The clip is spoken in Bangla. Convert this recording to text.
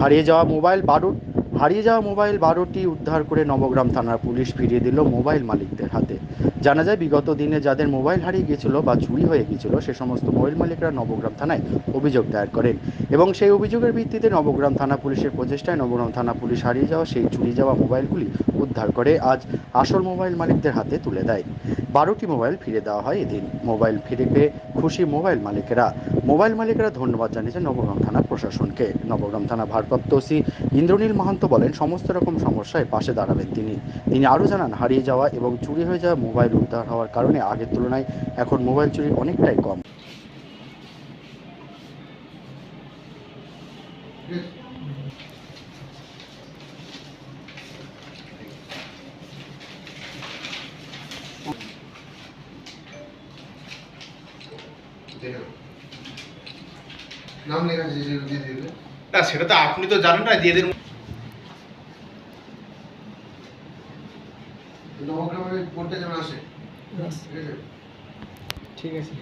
হারিয়ে যাওয়া মোবাইল বারো হারিয়ে যাওয়া মোবাইল বারোটি উদ্ধার করে নবগ্রাম থানার পুলিশ ফিরিয়ে দিল মোবাইল মালিকদের হাতে। জানা যায়, বিগত দিনে যাদের মোবাইল হারিয়ে গিয়েছিল বা চুরি হয়ে গিয়েছিল, সে সমস্ত মোবাইল মালিকরা নবগ্রাম থানায় অভিযোগ দায়ের করেন এবং সেই অভিযোগের ভিত্তিতে নবগ্রাম থানা পুলিশের প্রচেষ্টায় নবগ্রাম থানা পুলিশ হারিয়ে যাওয়া সেই চুরি যাওয়া মোবাইলগুলি উদ্ধার করে আজ আসল মোবাইল মালিকদের হাতে তুলে দেয়। বারোটি মোবাইল ফিরে দেওয়া হয় এদিন। মোবাইল ফিরে পেয়ে খুশি মোবাইল মালিকেরা। মোবাইল মালিকেরা ধন্যবাদ জানিয়েছেন নবগ্রাম থানা প্রশাসনকে। নবগ্রাম থানা ভারপ্রাপ্ত ওসি ইন্দ্রনীল মাহান্ত বলেন, সমস্ত রকম সমস্যায় পাশে দাঁড়াবেন তিনি। তিনি আরও জানান, হারিয়ে যাওয়া এবং চুরি হয়ে যাওয়া মোবাইল উদ্ধার হওয়ার কারণে আগের তুলনায় এখন মোবাইল চুরি অনেকটাই কম। নাম লেখা আছে যে দিয়ে দিলে না সেটা তো আপনি তো জানেন না দিয়ে দিন। নবগ্রামের বোর্ডটা আসে। ঠিক আছে।